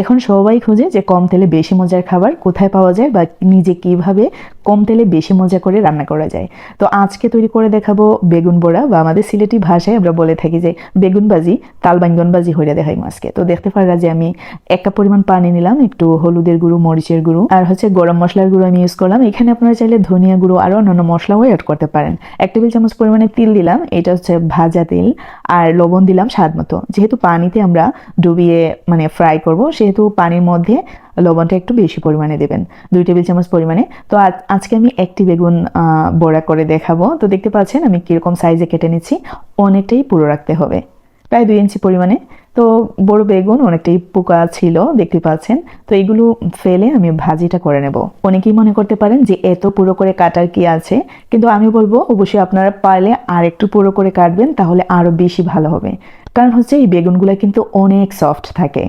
এখন সবাই খুঁজে যে কম তেলে বেশি মজার খাবার কোথায় পাওয়া যায় বা নিজে কীভাবে কম তেলে বেশি মজা করে রান্না করা যায়। তো আজকে তৈরি করে দেখাবো বেগুন বড়া বা আমাদের সিলেটি ভাষায় আমরা বলে থাকি যে বেগুন বাজি তাল বাঙ্গন বাজি হইয়া দেখাই মাছকে তো দেখতে পারা যে আমি এক কাপ পরিমাণ পানি নিলাম, একটু হলুদের গুঁড়ো, মরিচের গুঁড়ো, আর হচ্ছে গরম মশলার গুঁড়ো আমি ইউজ করলাম। এখানে আপনারা চাইলে ধনিয়া গুঁড়ো আরও অন্যান্য মশলাও অ্যাড করতে পারেন। এক টেবিল চামচ পরিমাণে তিল দিলাম, এটা হচ্ছে ভাজা তিল, আর লবণ দিলাম স্বাদ মতো। যেহেতু পানিতে আমরা ডুবিয়ে মানে ফ্রাই করব, সেহেতু পানির মধ্যে লবণটা একটু বেশি পরিমাণে দেবেন, দুই টেবিল চামচ পরিমাণে। তো আজকে আমি একটি বেগুন বড়া করে দেখাবো। তো দেখতে পাচ্ছেন, আমি কীরকম সাইজে কেটে নিচ্ছি, অনেকটাই পুরো রাখতে হবে, প্রায় দুই ইঞ্চি পরিমাণে। তো বড় বেগুন অনেকটাই পোকা ছিল, দেখতে পাচ্ছেন। তো এগুলো ফেলে আমি ভাজিটা করে নেব। অনেকেই মনে করতে পারেন যে এত পুরো করে কাটার কি আছে, কিন্তু আমি বলব, অবশ্যই আপনারা পারলে আর একটু পুরো করে কাটবেন, তাহলে আরও বেশি ভালো হবে। কারণ হচ্ছে, এই বেগুনগুলো কিন্তু অনেক সফট থাকে।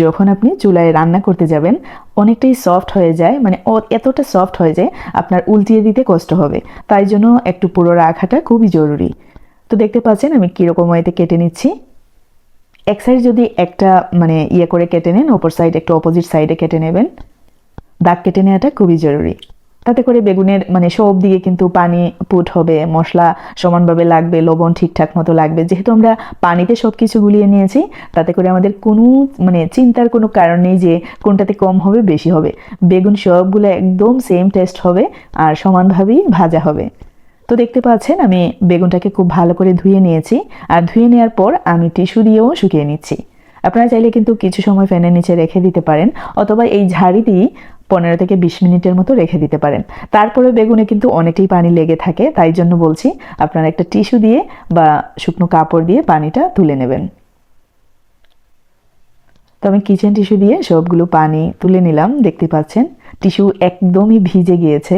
যখন আপনি চুলায় রান্না করতে যাবেন, অনেকটাই সফট হয়ে যায় মানে এতটা সফট হয়ে যায়, আপনার উল্টিয়ে দিতে কষ্ট হবে। তাই জন্য একটু পুরো রাখাটা খুবই জরুরি। তো দেখতে পাচ্ছেন আমি কীরকম ওয়েতে কেটে নিচ্ছি। এক সাইড যদি একটা মানে ইয়ে করে কেটে নেন অপর সাইড একটু অপোজিট সাইডে কেটে নেবেন। দাগ কেটে নেওয়াটা খুবই জরুরি। তাতে করে বেগুনের মানে সব দিকে কিন্তু পানি পুট হবে, মশলা সমানভাবে লাগবে, লবণ ঠিকঠাক মতো লাগবে। যেহেতু আমরা পানিতে সব কিছু গুলিয়ে নিয়েছি, তাতে করে আমাদের কোনো মানে চিন্তার কোনো কারণ নেই যে কোনটাতে কম হবে, বেশি হবে। বেগুন সবগুলো একদম সেম টেস্ট হবে আর সমানভাবেই ভাজা হবে। তো দেখতে পাচ্ছেন, আমি বেগুনটাকে খুব ভালো করে ধুয়ে নিয়েছি আর ধুয়ে নেওয়ার পর আমি টিস্যু দিয়েও শুকিয়ে নিচ্ছি। আপনারা চাইলে কিন্তু কিছু সময় ফ্যানের নিচে রেখে দিতে পারেন অথবা এই ঝাড়ি দিয়ে পনেরো থেকে বিশ মিনিটের মতো রেখে দিতে পারেন। তারপরে বেগুনে কিন্তু অনেকটাই পানি লেগে থাকে, তাই জন্য বলছি আপনারা একটা টিস্যু দিয়ে বা শুকনো কাপড় দিয়ে পানিটা তুলে নেবেন। তো আমি কিচেন টিস্যু দিয়ে সবগুলো পানি তুলে নিলাম, দেখতে পাচ্ছেন, টিস্যু একদমই ভিজে গিয়েছে।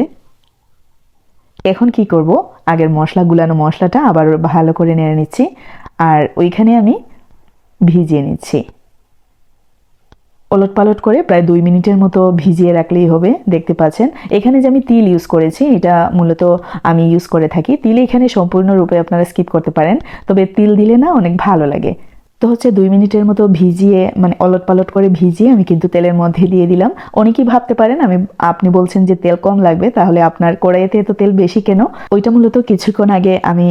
এখন কি করব? আগের মশলা, গুলানো মশলাটা আবার ভালো করে নেড়ে নিচ্ছি, আর ওইখানে আমি ভিজিয়ে নিচ্ছি। ওলট পালট করে প্রায় দুই মিনিটের মতো ভিজিয়ে রাখলেই হবে, দেখতে পাচ্ছেন। এখানে যে আমি তিল ইউজ করেছি, এটা মূলত আমি ইউজ করে থাকি। তিল এখানে সম্পূর্ণরূপে আপনারা স্কিপ করতে পারেন, তবে তিল দিলে না অনেক ভালো লাগে। তো হচ্ছে দুই মিনিটের মতো ভিজিয়ে মানে অলট পালট করে ভিজিয়ে আমি কিন্তু তেলের মধ্যে দিয়ে দিলাম। অনেকেই ভাবতে পারেন, আমি, আপনি বলছেন যে তেল কম লাগবে, তাহলে আপনার কড়াইতে এত তেল বেশি কেন? ওইটা মূলত কিছুক্ষণ আগে আমি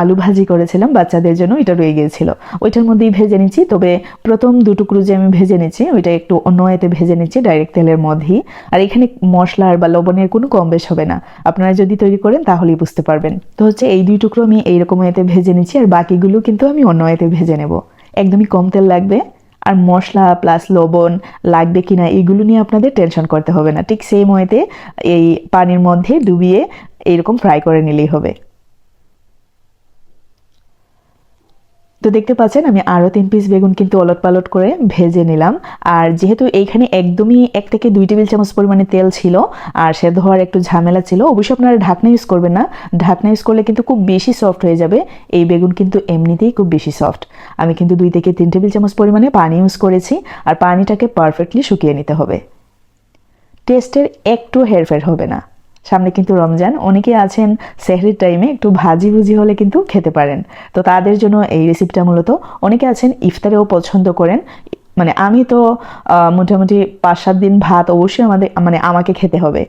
আলু ভাজি করেছিলাম, বাচ্চাদের জন্য এটা রয়ে গিয়েছিল। ওইটার মধ্যেই ভেজে নিচ্ছি, তবে প্রথম দুটুকরো যে আমি ভেজে নিচ্ছি, ওইটা একটু অন্য এতে ভেজে নিচ্ছি ডাইরেক্ট তেলের মধ্যেই। আর এখানে মশলার বা লবণের কোনো কম বেশ হবে না। আপনারা যদি তৈরি করেন, তাহলেই বুঝতে পারবেন। তো হচ্ছে এই দুই টুকরো আমি এইরকম এতে ভেজে নিচ্ছি, আর বাকিগুলো কিন্তু আমি অন্য এতে ভেজে নেব। একদমই কম তেল লাগবে। আর মশলা প্লাস লবণ লাগবে কি না এগুলো নিয়ে আপনাদের টেনশন করতে হবে না। ঠিক সেম ওয়েতে এই পানির মধ্যে ডুবিয়ে এইরকম ফ্রাই করে নিলেই হবে। তো দেখতে পাচ্ছেন, আমি আরও তিন পিস বেগুন কিন্তু ওলট পালট করে ভেজে নিলাম। আর যেহেতু এইখানে একদমই এক থেকে দুই টেবিল চামচ পরিমাণে তেল ছিল, আর সেদ্ধ হওয়ার একটু ঝামেলা ছিল অবশ্যই আপনারা ঢাকনা ইউজ করবেন না। ঢাকনা ইউজ করলে কিন্তু খুব বেশি সফট হয়ে যাবে। এই বেগুন কিন্তু এমনিতেই খুব বেশি সফট আমি কিন্তু দুই থেকে তিন টেবিল চামচ পরিমাণে পানি ইউজ করেছি, আর পানিটাকে পারফেক্টলি শুকিয়ে নিতে হবে। টেস্টের একটু হেরফের হবে না। সামনে কিন্তু রমজান। অনেকে আছেন সেহরির টাইমে একটু ভাজি ভুজি হলে কিন্তু খেতে পারেন। তো তাদের জন্য এই রেসিপিটা মূলত অনেকে আছেন ইফতারেও পছন্দ করেন। মানে আমি তো মোটামুটি পাঁচ সাত দিন ভাত অবশ্যই আমাদের মানে আমাকে খেতে হবে।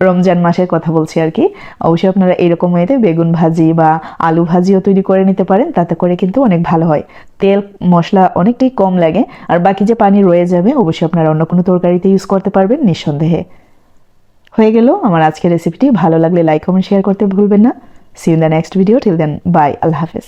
রমজান মাসের কথা বলছি আর কি। অবশ্যই আপনারা এরকম ওয়েতে বেগুন ভাজি বা আলু ভাজিও তৈরি করে নিতে পারেন, তাতে করে কিন্তু অনেক ভালো হয়। তেল, মশলা অনেকটাই কম লাগে, আর বাকি যে পানি রয়ে যাবে, অবশ্যই আপনারা অন্য কোনো তরকারিতে ইউজ করতে পারবেন নিঃসন্দেহে। হয়ে গেল। আমার আজকের রেসিপিটি ভালো লাগলে লাইক কমেন্ট শেয়ার করতে ভুলবেন না। See in the next video till then bye আল্লাহ হাফেজ।